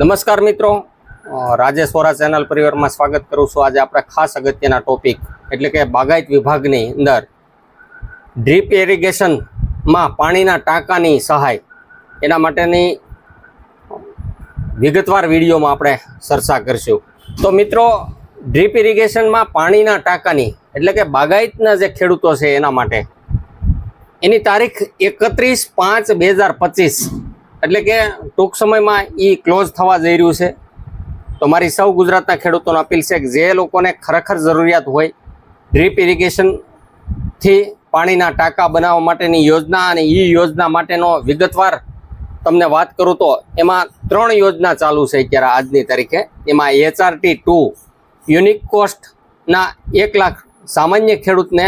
નમસ્કાર મિત્રો. રાજેશ વોરા ચેનલ પરિવારમાં સ્વાગત કરું છું. આજે આપણે ખાસ અગત્યના ટોપિક એટલે કે બાગાયત વિભાગની અંદર ડ્રીપ ઇરિગેશનમાં પાણીના ટાંકાની સહાય. એના માટેની વિગતવાર વિડીયોમાં આપણે ચર્ચા કરીશું. તો મિત્રો ડ્રીપ ઇરિગેશનમાં પાણીના ટાંકાની એટલે કે બાગાયતના જે ખેડૂતો છે એના માટે. એની તારીખ એકત્રીસ પાંચ બે હજાર પચીસ. એટલે કે ટૂંક સમયમાં એ ક્લોઝ થવા જઈ રહ્યું છે. તો મારી સૌ ગુજરાતના ખેડૂતોને અપીલ છે કે જે લોકોને ખરેખર જરૂરિયાત હોય, ડ્રીપ ઇરિગેશનથી પાણીના ટાંકા બનાવવા માટેની યોજના અને એ યોજના માટેનો વિગતવાર તમને વાત કરું તો એમાં ત્રણ યોજના ચાલુ છે અત્યારે આજની તારીખે. એમાં એચઆરટી ટુ યુનિક કોસ્ટના એક લાખ સામાન્ય ખેડૂતને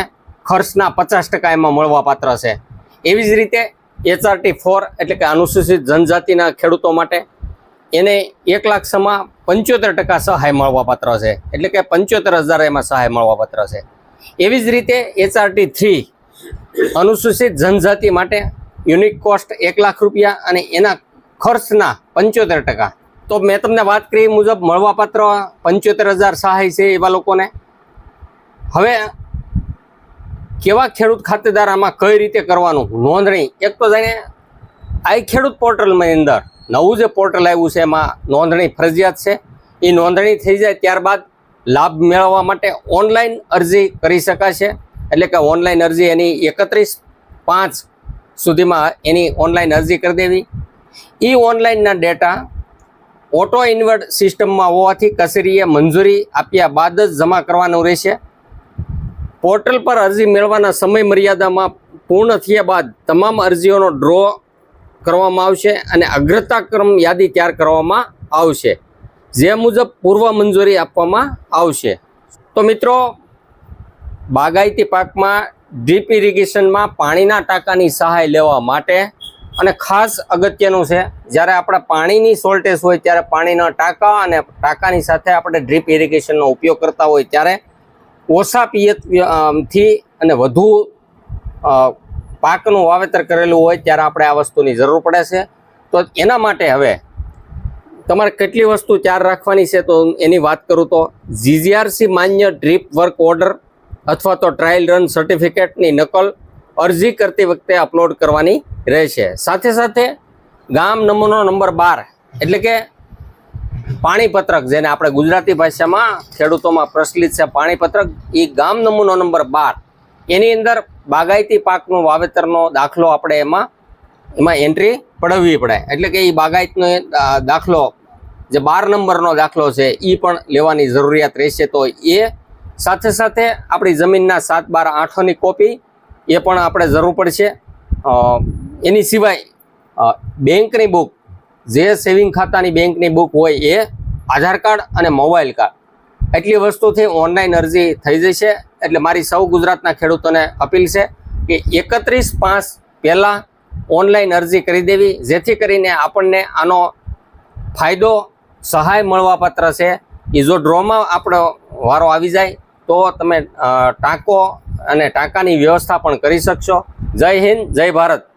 ખર્ચના પચાસ ટકા એમાં મળવા પાત્ર છે. એવી જ રીતે એચઆરટી ફોર એટલે કે અનુસૂચિત જનજાતિના ખેડૂતો માટે એને એક લાખ સમા પંચોતેર ટકા સહાય મળવા પાત્ર છે. એટલે કે પંચોતેર હજાર એમાં સહાય મળવા પાત્ર છે. એવી જ રીતે એચઆરટી થ્રી અનુસૂચિત જનજાતિ માટે યુનિક કોસ્ટ એક લાખ રૂપિયા અને એના ખર્ચના પંચોતેર ટકા. તો મેં તમને વાત કરી મુજબ મળવાપાત્ર પંચોતેર હજાર સહાય છે એવા લોકોને. હવે કેવા ખેડૂત ખાતેદાર આમાં કઈ રીતે કરવાનું? નોંધણી એક તો જાણે આઈ ખેડૂત પોર્ટલની અંદર નવું જે પોર્ટલ આવ્યું છે એમાં નોંધણી ફરજિયાત છે. એ નોંધણી થઈ જાય ત્યારબાદ લાભ મેળવવા માટે ઓનલાઈન અરજી કરી શકાશે. એટલે કે ઓનલાઈન અરજી એની એકત્રીસ પાંચ સુધીમાં એની ઓનલાઈન અરજી કરી દેવી. એ ઓનલાઈનના ડેટા ઓટો ઇન્વર્ટ સિસ્ટમમાં હોવાથી કચેરીએ મંજૂરી આપ્યા બાદ જ જમા કરવાનું રહેશે. પોર્ટલ પર અરજી મેળવવાના સમય મર્યાદામાં પૂર્ણ થયા બાદ તમામ અરજીઓનો ડ્રો કરવામાં આવશે અને અગ્રતાક્રમ યાદી તૈયાર કરવામાં આવશે. જે મુજબ પૂર્વ મંજૂરી આપવામાં આવશે. તો મિત્રો, બાગાયતી પાકમાં ડ્રીપ ઇરિગેશનમાં પાણીના ટાંકાની સહાય લેવા માટે અને ખાસ અગત્યનું છે, જ્યારે આપણે પાણીની શોર્ટેજ હોય ત્યારે પાણીના ટાંકા અને ટાંકાની સાથે આપણે ડ્રીપ ઇરિગેશનનો ઉપયોગ કરતા હોય ત્યારે ઓછા પિયત અને વધુ પાકનું વાવેતર કરેલું હોય ત્યારે આપણે આ વસ્તુની જરૂર પડે છે. તો એના માટે હવે તમારે કેટલી વસ્તુ ચાર રાખવાની છે તો એની વાત કરું તો જીજીઆરસી માન્ય ડ્રીપ વર્ક ઓર્ડર અથવા તો ટ્રાયલ રન સર્ટિફિકેટની નકલ અરજી કરતી વખતે અપલોડ કરવાની રહેશે. સાથે સાથે ગામ નમૂનો નંબર બાર એટલે કે પાણીપત્રક, જેને આપણે ગુજરાતી ભાષામાં ખેડૂતોમાં પ્રચલિત છે પાણીપત્રક એ ગામ નમૂનો નંબર બાર. એની અંદર બાગાયતી પાકનું વાવેતરનો દાખલો આપણે એમાં એમાં એન્ટ્રી પડાવવી પડે. એટલે કે એ બાગાયતનો દાખલો, જે બાર નંબરનો દાખલો છે એ પણ લેવાની જરૂરિયાત રહેશે. તો એ સાથે સાથે આપણી જમીનના સાત બાર આઠોની કોપી એ પણ આપણે જરૂર પડશે. એની સિવાય બેંકની બુક જે સેવિંગ ખાતાની બેંકની બુક હોય એ આધાર કાર્ડ અને મોબાઈલ કાર્ડ એટલી વસ્તુથી ઓનલાઈન અરજી થઈ જશે. એટલે મારી સૌ ગુજરાતના ખેડૂતોને અપીલ છે કે એકત્રીસ પાંચ પહેલાં ઓનલાઈન અરજી કરી દેવી. જેથી કરીને આપણને આનો ફાયદો, સહાય મળવાપાત્ર છે. એ જો ડ્રોમાં આપણો વારો આવી જાય, તો તમે ટાંકો અને ટાંકાની વ્યવસ્થા પણ કરી શકશો. જય હિન્દ, જય ભારત.